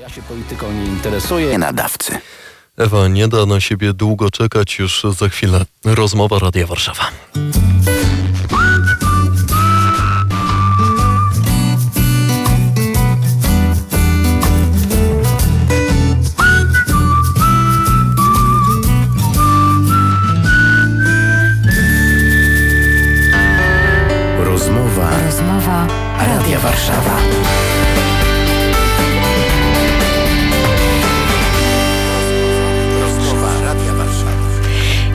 Ja się polityką nie interesuję. nadawcy. Ewa nie da na siebie długo czekać, już za chwilę rozmowa Radia Warszawa. Rozmowa Rozmowa Radia Warszawa.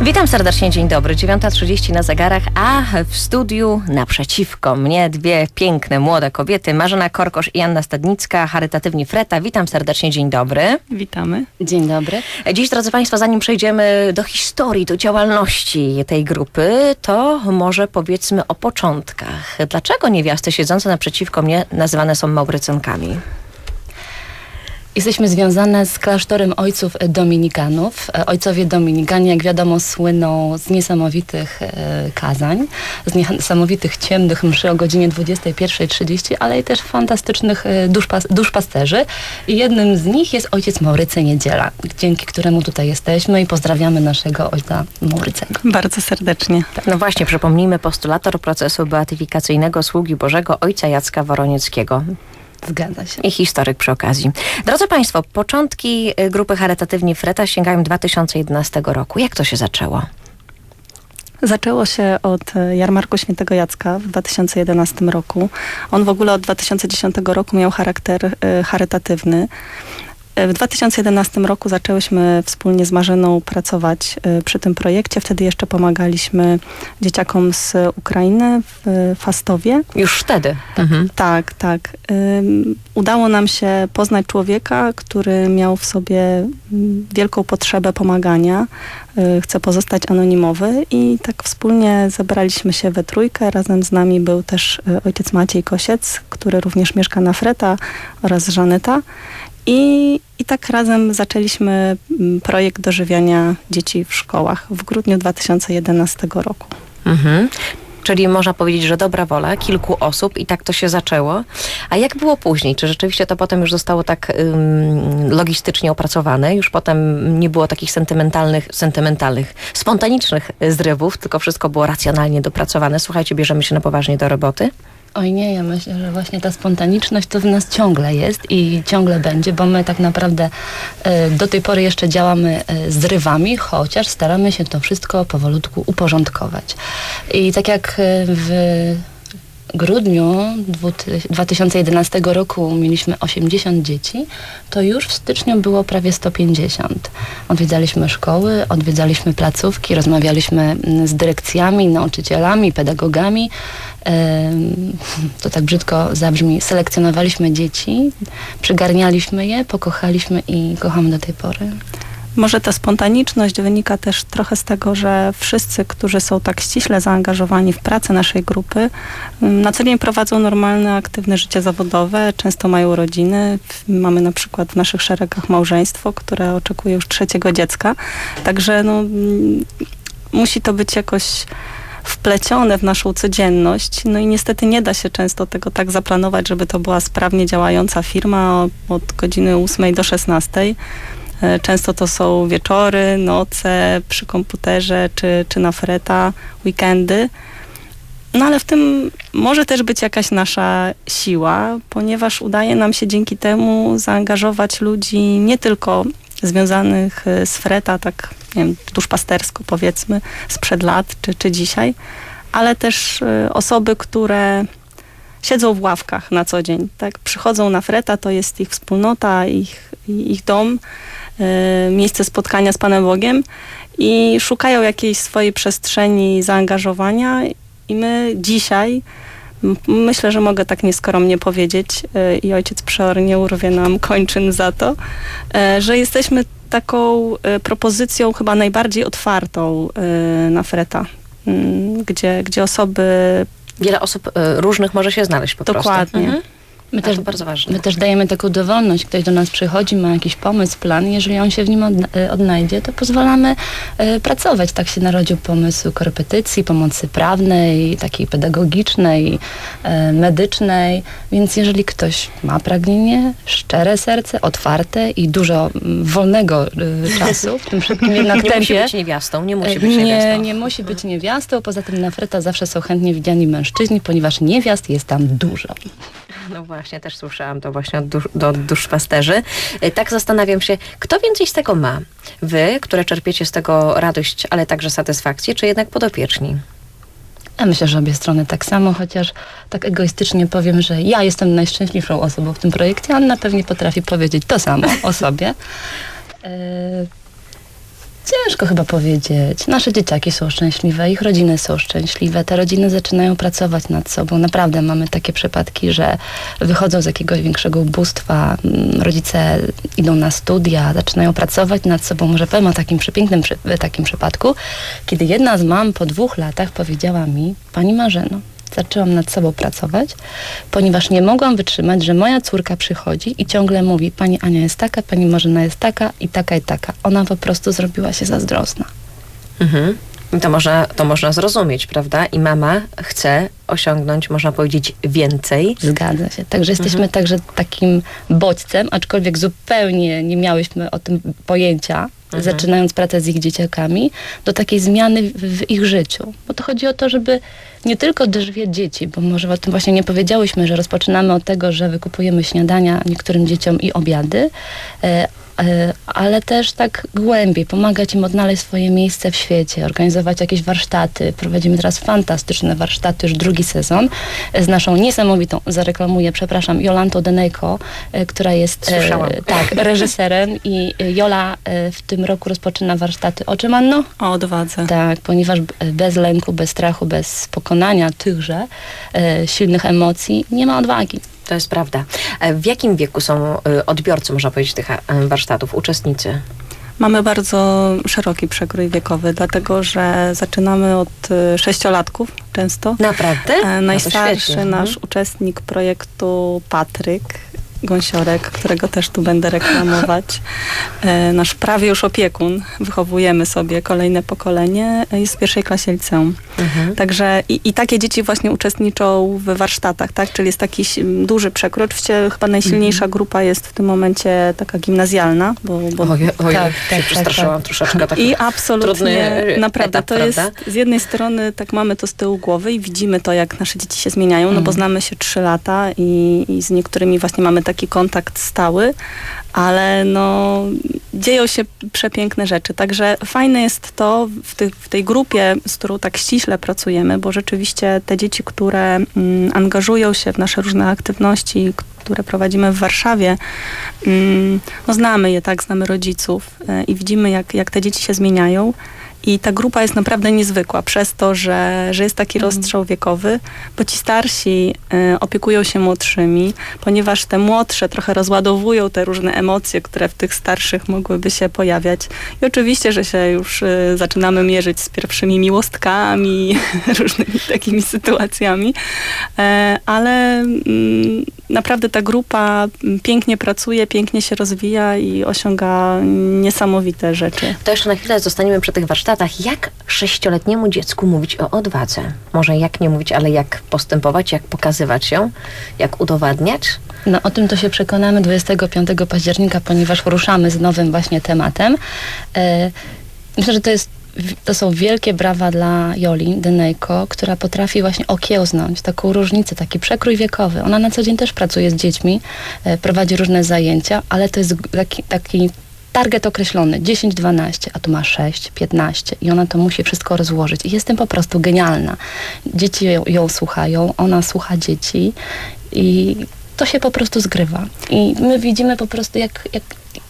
Witam serdecznie, dzień dobry. 9.30 na zegarach, a w studiu naprzeciwko mnie dwie piękne, młode kobiety. Marzena Korkosz i Anna Stadnicka, charytatywni Freta. Witam serdecznie, dzień dobry. Witamy. Dzień dobry. Dziś, drodzy Państwo, zanim przejdziemy do historii, do działalności tej grupy, to może powiedzmy o początkach. Dlaczego niewiasty siedzące naprzeciwko mnie nazywane są Maurycynkami? Jesteśmy związane z klasztorem ojców dominikanów. E, Ojcowie dominikanie, jak wiadomo, słyną z niesamowitych e, kazań, z niesamowitych ciemnych mszy o godzinie 21.30, ale i też fantastycznych e, duszpas, duszpasterzy. I jednym z nich jest ojciec Maurycy Niedziela, dzięki któremu tutaj jesteśmy i pozdrawiamy naszego ojca Maurycego. Bardzo serdecznie. No właśnie, przypomnijmy postulator procesu beatyfikacyjnego sługi Bożego ojca Jacka Woronieckiego. Zgadza się. i historyk przy okazji. Drodzy Państwo, początki y, grupy charytatywni Freta sięgają 2011 roku. Jak to się zaczęło? Zaczęło się od e, jarmarku Świętego Jacka w 2011 roku. On w ogóle od 2010 roku miał charakter e, charytatywny. W 2011 roku zaczęłyśmy wspólnie z Marzeną pracować e, przy tym projekcie. Wtedy jeszcze pomagaliśmy dzieciakom z Ukrainy w Fastowie. Już wtedy. Mhm. Tak, tak. Udało nam się poznać człowieka, który miał w sobie mm, wielką potrzebę pomagania. Y, chce pozostać anonimowy i tak wspólnie zebraliśmy się we trójkę. Razem z nami był też y, ojciec Maciej Kosiec, który również mieszka na Freta oraz Żaneta. I, I tak razem zaczęliśmy mm, projekt dożywiania dzieci w szkołach w grudniu 2011 roku. Mhm. Czyli można powiedzieć, że dobra wola kilku osób i tak to się zaczęło. A jak było później? Czy rzeczywiście to potem już zostało tak ym, logistycznie opracowane? Już potem nie było takich sentymentalnych, sentymentalnych, spontanicznych zrywów, tylko wszystko było racjonalnie dopracowane. Słuchajcie, bierzemy się na poważnie do roboty. Oj nie, ja myślę, że właśnie ta spontaniczność to w nas ciągle jest i ciągle będzie, bo my tak naprawdę e, do tej pory jeszcze działamy e, z rywami, chociaż staramy się to wszystko powolutku uporządkować. I tak jak e, w grudniu dwu- 2011 roku mieliśmy 80 dzieci, to już w styczniu było prawie 150. Odwiedzaliśmy szkoły, odwiedzaliśmy placówki, rozmawialiśmy mm, z dyrekcjami, nauczycielami, pedagogami. To tak brzydko zabrzmi. Selekcjonowaliśmy dzieci, przygarnialiśmy je, pokochaliśmy i kochamy do tej pory. Może ta spontaniczność wynika też trochę z tego, że wszyscy, którzy są tak ściśle zaangażowani w pracę naszej grupy, ym, na co dzień prowadzą normalne, aktywne życie zawodowe, często mają rodziny. Mamy na przykład w naszych szeregach małżeństwo, które oczekuje już trzeciego dziecka. Także no, mm, musi to być jakoś wplecione w naszą codzienność. No i niestety nie da się często tego tak zaplanować, żeby to była sprawnie działająca firma od godziny 8 do 16. E, Często to są wieczory, noce przy komputerze czy, czy na freta, weekendy. No ale w tym może też być jakaś nasza siła, ponieważ udaje nam się dzięki temu zaangażować ludzi nie tylko związanych e, z freta, tak nie wiem, duszpastersko powiedzmy, sprzed lat czy, czy dzisiaj, ale też e, osoby, które siedzą w ławkach na co dzień. Tak? Przychodzą na freta, to jest ich wspólnota, ich, ich dom, miejsce spotkania z Panem Bogiem i szukają jakiejś swojej przestrzeni zaangażowania i my dzisiaj, myślę, że mogę tak nieskromnie powiedzieć e, i ojciec Przeor nie urwie nam kończyn za to, e, że jesteśmy taką e, propozycją chyba najbardziej otwartą e, na freta, gdzie, gdzie osoby Wiele osób różnych może się znaleźć po Dokładnie. prostu. Mhm. My A też, bardzo ważne. my też dajemy taką dowolność. Ktoś do nas przychodzi, ma jakiś pomysł, plan. Jeżeli on się w nim e, odnajdzie, to pozwalamy e, pracować. Tak się narodził pomysł korepetycji, pomocy prawnej, takiej pedagogicznej, e, medycznej. Więc jeżeli ktoś ma pragnienie, szczere serce, otwarte i dużo mm, wolnego czasu w tym szybkim jednak Nie musi tempie, być niewiastą, nie musi być nie, niewiastą. nie musi być niewiastą. Poza tym na Freta zawsze są chętnie widziani mężczyźni, ponieważ niewiast jest tam dużo. No właśnie, też słyszałam to właśnie od, dusz, do duszpasterzy. E, Tak zastanawiam się, kto więcej z tego ma? Wy, które czerpiecie z tego radość, ale także satysfakcję, czy jednak podopieczni? Ja myślę, że obie strony tak samo, chociaż tak egoistycznie powiem, że ja jestem najszczęśliwszą osobą w tym projekcie, Anna pewnie potrafi powiedzieć to samo o sobie. Ciężko chyba powiedzieć. Nasze dzieciaki są szczęśliwe, ich rodziny są szczęśliwe. Te rodziny zaczynają pracować nad sobą. Naprawdę mamy takie przypadki, że wychodzą z jakiegoś większego ubóstwa, mm, rodzice idą na studia, zaczynają pracować nad sobą. Może powiem o takim przepięknym takim przypadku, kiedy jedna z mam po dwóch latach powiedziała mi, pani Marzeno, zaczęłam nad sobą pracować, ponieważ nie mogłam wytrzymać, że moja córka przychodzi i ciągle mówi, pani Ania jest taka, pani Marzena jest taka i taka i taka. Ona po prostu zrobiła się zazdrosna. Mhm. I to można, to można zrozumieć, prawda? I mama chce osiągnąć, można powiedzieć, więcej. Zgadza się. Także jesteśmy także takim bodźcem, aczkolwiek zupełnie nie miałyśmy o tym pojęcia, zaczynając pracę z ich dzieciakami, do takiej zmiany w, w ich życiu. Bo to chodzi o to, żeby nie tylko dożywiać dzieci, bo może o tym właśnie nie powiedziałyśmy, że rozpoczynamy od tego, że wykupujemy śniadania niektórym dzieciom i obiady, e, ale też tak głębiej, pomagać im odnaleźć swoje miejsce w świecie, organizować jakieś warsztaty. Prowadzimy teraz fantastyczne warsztaty, już drugi sezon, e, z naszą niesamowitą, zareklamuję, przepraszam, Jolantą Denejko, e, która jest e, Słyszałam. tak, reżyserem i e, Jola e, w tym roku rozpoczyna warsztaty. O czym, Anno? O odwadze. Tak, ponieważ bez lęku, bez strachu, bez pokonania tychże e, silnych emocji nie ma odwagi. To jest prawda. E, W jakim wieku są e, odbiorcy, można powiedzieć, tych e, warsztatów, uczestnicy? Mamy bardzo szeroki przekrój wiekowy, dlatego że zaczynamy od sześciolatków często. Naprawdę? E, No Najstarszy świetnie. nasz Mhm. uczestnik projektu Patryk Gąsiorek, którego też tu będę reklamować. E, Nasz prawie już opiekun, wychowujemy sobie kolejne pokolenie, jest w pierwszej klasie liceum. Mhm. Także i, i takie dzieci właśnie uczestniczą w warsztatach, tak? Czyli jest taki duży przekrój. Oczywiście chyba najsilniejsza grupa jest w tym momencie taka gimnazjalna, bo, bo Ojej, ojej Tak, się tak, tak, przestraszyłam troszeczkę. Tak. i absolutnie, naprawdę, etap, to jest prawda? z jednej strony tak mamy to z tyłu głowy i widzimy to, jak nasze dzieci się zmieniają, no bo Mhm. znamy się trzy lata i, i z niektórymi właśnie mamy taki kontakt stały, ale no dzieją się przepiękne rzeczy. Także fajne jest to w, w tej grupie, z którą tak ściśle pracujemy, bo rzeczywiście te dzieci, które mm, angażują się w nasze różne aktywności, które prowadzimy w Warszawie, mm, no znamy je, tak, znamy rodziców e, i widzimy, jak, jak te dzieci się zmieniają. I ta grupa jest naprawdę niezwykła przez to, że, że jest taki rozstrzał wiekowy, bo ci starsi e, opiekują się młodszymi, ponieważ te młodsze trochę rozładowują te różne emocje, które w tych starszych mogłyby się pojawiać. I oczywiście, że się już e, zaczynamy mierzyć z pierwszymi miłostkami, różnymi takimi sytuacjami, e, ale mm, naprawdę ta grupa mm, pięknie pracuje, pięknie się rozwija i osiąga niesamowite rzeczy. To jeszcze na chwilę zostaniemy przy tych warsztatach. Jak sześcioletniemu dziecku mówić o odwadze? Może jak nie mówić, ale jak postępować, jak pokazywać ją, jak udowadniać? No o tym to się przekonamy 25 października, ponieważ ruszamy z nowym właśnie tematem. E, myślę, że to jest to są wielkie brawa dla Joli Denejko, która potrafi właśnie okiełznąć taką różnicę, taki przekrój wiekowy. Ona na co dzień też pracuje z dziećmi, e, prowadzi różne zajęcia, ale to jest taki, taki target określony, 10-12, a tu ma 6-15 i ona to musi wszystko rozłożyć. I jestem po prostu genialna. Dzieci ją, ją słuchają, ona słucha dzieci i to się po prostu zgrywa. I my widzimy po prostu, jak, jak,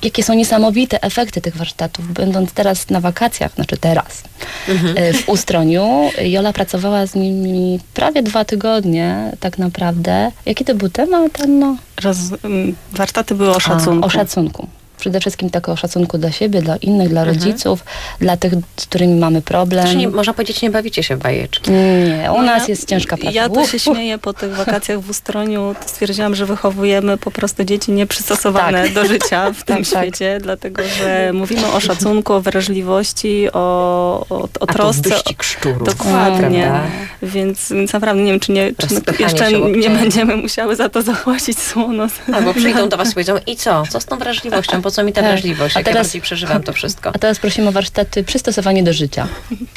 jakie są niesamowite efekty tych warsztatów. Będąc teraz na wakacjach, znaczy teraz, e, w Ustroniu, Jola pracowała z nimi prawie dwa tygodnie, tak naprawdę. Jaki to był temat, no? Roz, mm, warsztaty były o szacunku. O szacunku. Przede wszystkim takiego szacunku dla siebie, dla innych, dla Mhm. rodziców, dla tych, z którymi mamy problem. Czyli nie, można powiedzieć, nie bawicie się w bajeczki. Nie, u No nas ja- jest ciężka praca. Ja to się śmieję po tych wakacjach w Ustroniu. Stwierdziłam, że wychowujemy po prostu dzieci nieprzystosowane Tak. do życia w tym Tak, tak. świecie, dlatego że mówimy o szacunku, o wrażliwości, o, o, o A to trosce. szczurów. Dokładnie. Prawda? Więc, więc naprawdę nie wiem, czy, nie, czy jeszcze nie będziemy musiały za to zapłacić słono. Albo przyjdą do was i powiedzą, i co? Co z tą wrażliwością? Po co mi ta Tak. wrażliwość? A Jak ja teraz- bardziej przeżywam to wszystko. A teraz prosimy o warsztaty przystosowanie do życia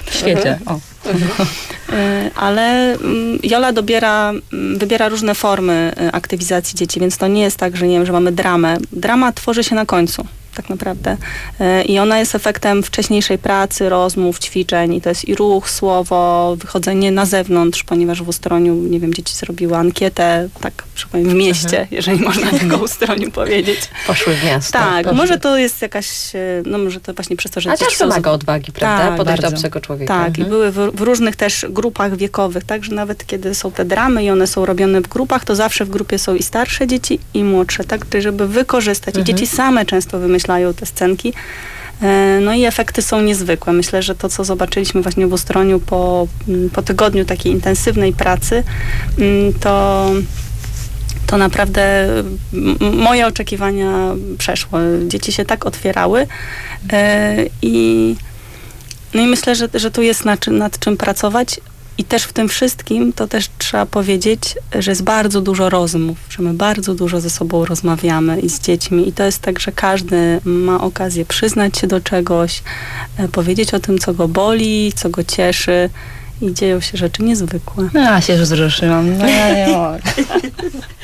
w świecie. O. Y, ale mm, Jola dobiera, mm, wybiera różne formy y, aktywizacji dzieci, więc to nie jest tak, że nie wiem, że mamy dramę. Drama tworzy się na końcu. Tak naprawdę. Y, I ona jest efektem wcześniejszej pracy, rozmów, ćwiczeń. I to jest i ruch, słowo, wychodzenie na zewnątrz, ponieważ w Ustroniu, nie wiem, dzieci zrobiły ankietę, tak przypowiem, w mieście, jeżeli można tego Ustroniu powiedzieć. Poszły w miasto. Tak, dobrze. może to jest jakaś, y, no może to właśnie przez to, że A też wymaga odwagi, prawda? Tak, Podejść do obcego człowieka. tak, Mhm. i były w, w różnych też grupach wiekowych, także nawet kiedy są te dramy i one są robione w grupach, to zawsze w grupie są i starsze dzieci, i młodsze, tak, żeby wykorzystać. I Mhm. dzieci same często wymyślają te scenki. E, No i efekty są niezwykłe. Myślę, że to, co zobaczyliśmy właśnie w Ustroniu po, mm, po tygodniu takiej intensywnej pracy, mm, to, to naprawdę moje oczekiwania przeszło. Dzieci się tak otwierały e, i no i myślę, że, że tu jest nad, czym- nad czym pracować. I też w tym wszystkim to też trzeba powiedzieć, że jest bardzo dużo rozmów, że my bardzo dużo ze sobą rozmawiamy i z dziećmi. I to jest tak, że każdy ma okazję przyznać się do czegoś, e, powiedzieć o tym, co go boli, co go cieszy. I dzieją się rzeczy niezwykłe. No, ja się już wzruszyłam. No, ja.